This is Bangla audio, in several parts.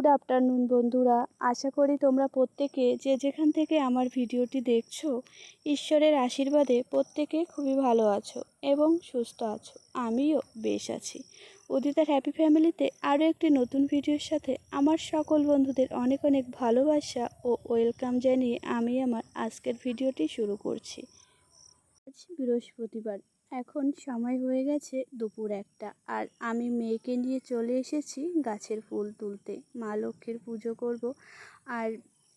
গুড আফটারনুন বন্ধুরা। আশা করি তোমরা প্রত্যেকে যে যেখান থেকে আমার ভিডিওটি দেখছ, ঈশ্বরের আশীর্বাদে প্রত্যেকে খুবই ভালো আছো এবং সুস্থ আছো। আমিও বেশ আছি। উদিতার হ্যাপি ফ্যামিলিতে আরও একটি নতুন ভিডিওর সাথে আমার সকল বন্ধুদের অনেক অনেক ভালোবাসা ও ওয়েলকাম জানিয়ে আমি আমার আজকের ভিডিওটি শুরু করছি। আজ বৃহস্পতিবার এখন সময় হয়ে গেছে দুপুর একটা। আর আমি মেয়েকে নিয়ে চলে এসেছি গাছের ফুল তুলতে। মা লক্ষ্মীর পুজো করব। আর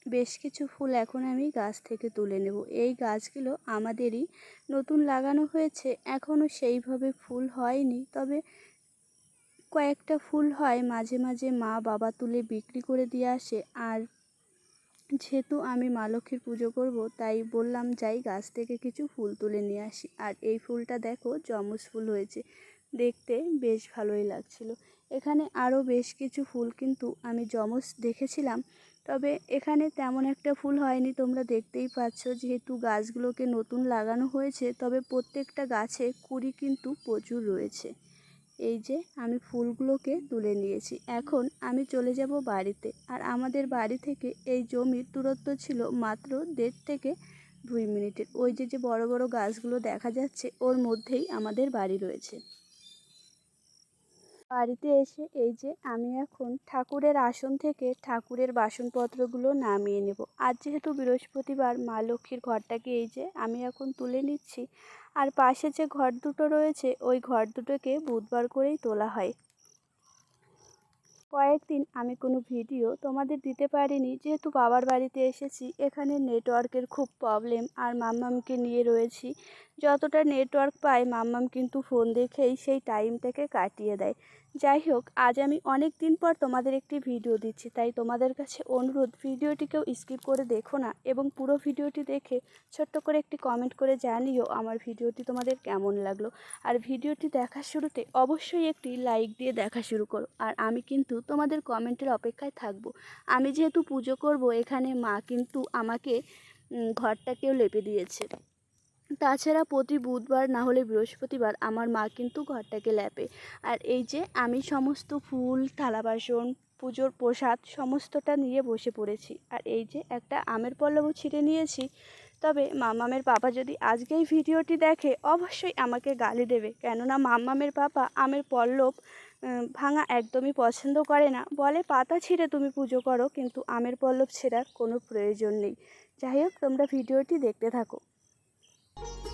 বেশ কিছু ফুল এখন আমি গাছ থেকে তুলে নেব। এই গাছগুলো আমাদেরই নতুন লাগানো হয়েছে। এখনও সেইভাবে ফুল হয়নি। তবে কয়েকটা ফুল হয় মাঝে মাঝে মা বাবা তুলে বিক্রি করে দিয়ে আসে। আর যেহেতু আমি মা লক্ষ্মীর পুজো করব, তাই বললাম যাই গাছ থেকে কিছু ফুল তুলে নিয়ে আসি। আর এই ফুলটা দেখো জমস ফুল হয়েছে। দেখতে বেশ ভালোই লাগছিল। এখানে আরও বেশ কিছু ফুল কিন্তু আমি জমস দেখেছিলাম। তবে এখানে তেমন একটা ফুল হয়নি, তোমরা দেখতেই পাচ্ছ। যেহেতু গাছগুলোকে নতুন লাগানো হয়েছে, তবে প্রত্যেকটা গাছে কুড়ি কিন্তু প্রচুর রয়েছে। এই যে আমি ফুলগুলোকে তুলে নিয়েছি। এখন আমি চলে যাব বাড়িতে। আর আমাদের বাড়ি থেকে এই জমির দূরত্ব ছিল মাত্র দেড় থেকে দুই মিনিটের। ওই যে যে বড় বড় গাছগুলো দেখা যাচ্ছে, ওর মধ্যেই আমাদের বাড়ি রয়েছে। বাড়িতে এসে এই যে আমি এখন ঠাকুরের আসন থেকে ঠাকুরের বাসনপত্রগুলো নামিয়ে নেব। আজ যেহেতু বৃহস্পতিবার, মা লক্ষ্মীর ঘরটাকে এই যে আমি এখন তুলে নিচ্ছি। আর পাশে যে ঘর দুটো রয়েছে, ওই ঘর দুটোকে বুধবার করেই তোলা হয়। কয়েকদিন আমি কোনো ভিডিও তোমাদের দিতে পারিনি। যেহেতু বাবার বাড়িতে এসেছি, এখানে নেটওয়ার্কের খুব প্রবলেম আর মাম্মামকে নিয়ে রয়েছি। যতটা নেটওয়ার্ক পাই মাম্মাম কিন্তু ফোন দেখেই সেই টাইমটাকে কাটিয়ে দেয়। যাই হোক, আজ আমি অনেক দিন পর তোমাদের একটি ভিডিও দিচ্ছি, তাই তোমাদের কাছে অনুরোধ ভিডিওটিকেও স্কিপ করে দেখো না এবং পুরো ভিডিওটি দেখে ছোট্ট করে একটি কমেন্ট করে জানিও আমার ভিডিওটি তোমাদের কেমন লাগল। আর ভিডিওটি দেখার শুরুতে অবশ্যই একটি লাইক দিয়ে দেখা শুরু করো। আর আমি কিন্তু তোমাদের কমেন্টের অপেক্ষায় থাকব। আমি যেহেতু পুজো করব, এখানে মা কিন্তু আমাকে ঘরটাকেও লেপে দিয়েছে। তাছাড়া প্রতি বুধবার না হলে বৃহস্পতিবার আমার মা কিন্তু ঘরটাকে ল্যাপে আর এই যে আমি সমস্ত ফুল, থালা বাসন, পুজোর প্রসাদ সমস্তটা নিয়ে বসে পড়েছি। আর এই যে একটা আমের পল্লবও ছিঁড়ে নিয়েছি। তবে মামামের পাপা যদি আজকে এই ভিডিওটি দেখে, অবশ্যই আমাকে গালি দেবে। কেননা মামামের পাপা আমের পল্লব ভাঙা একদমই পছন্দ করে না। বলে, পাতা ছিঁড়ে তুমি পুজো করো, কিন্তু আমের পল্লব ছেঁড়ার কোনো প্রয়োজন নেই। যাই হোক, তোমরা ভিডিওটি দেখতে থাকো। Thank you.